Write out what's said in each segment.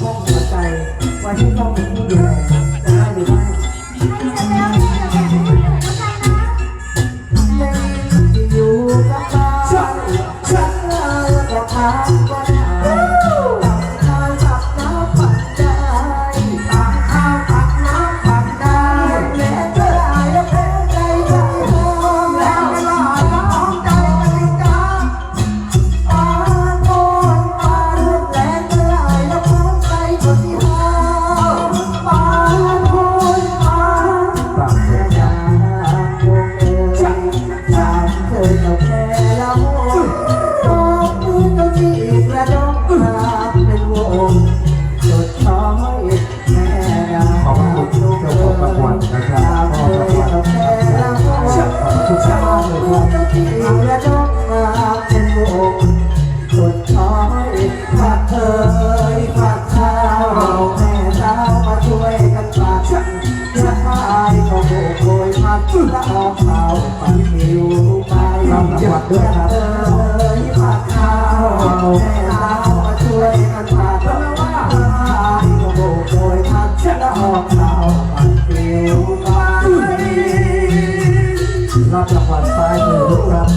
ห้องหัวใจไว้ให้เจ้าเป็นผู้ดูแลจะได้หรือไม่อยู่กับบ้านฉันเลยก็ทำก็ได้ข้ เออกเขาปันหิวไปรับรางวัลซ้ายมือด้วยครับ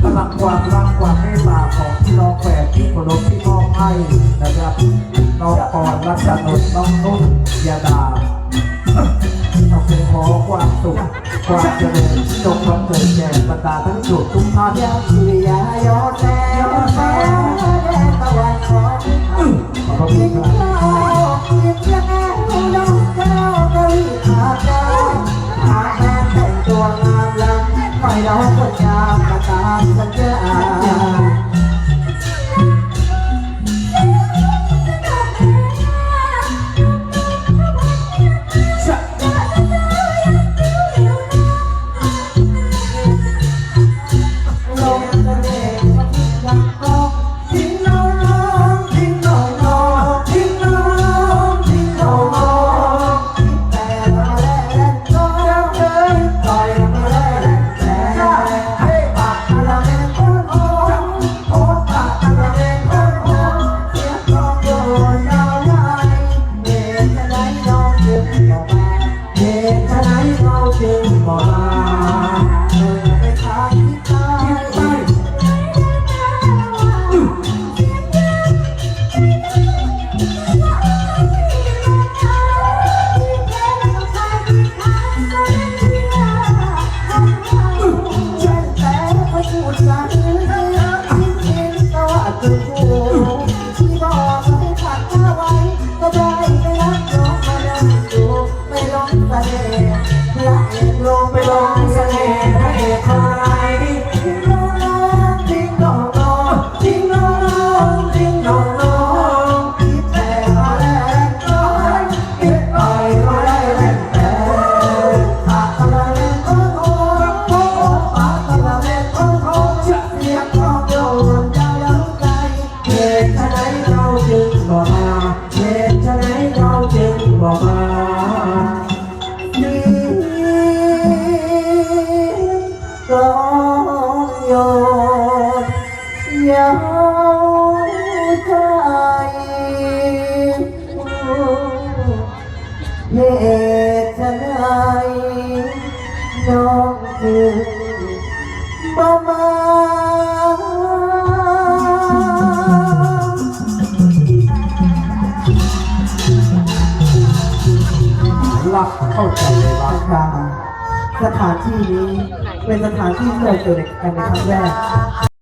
พลังความรักความเมตตาของพี่น้องแฝดที่เคารพที่มอบให้นะครับน้องปอนรัชนนท์น้องนุ่นยาดา เราเป็นขอความสุขความเจริญจงบังเกิดแก่บรรดาทั้งจุดทุกท่านยาคือยายอดแซ่แซ่แดงตะวันออขอบพระคุกิณนครับข้าวกินแล้วน้องเจ้ากะลีบอาจารย์หาแม่แต่งตัวงามลำไม่ร้องคนงามมาตามสัญญา น้องจึงบอกมาเดินไปทางที่ใต้ฉันแต่พอพูดกันทิ้งทิ้งสวัสดิ์กูที่บอก ระ องโยนยาวใจเหตุฉะไหนน้องจึงบ่มารักเข้าใจเลยรักค่ะ สถานที่นี้เป็นสถานที่ที่เราเจอกันในครั้งแรก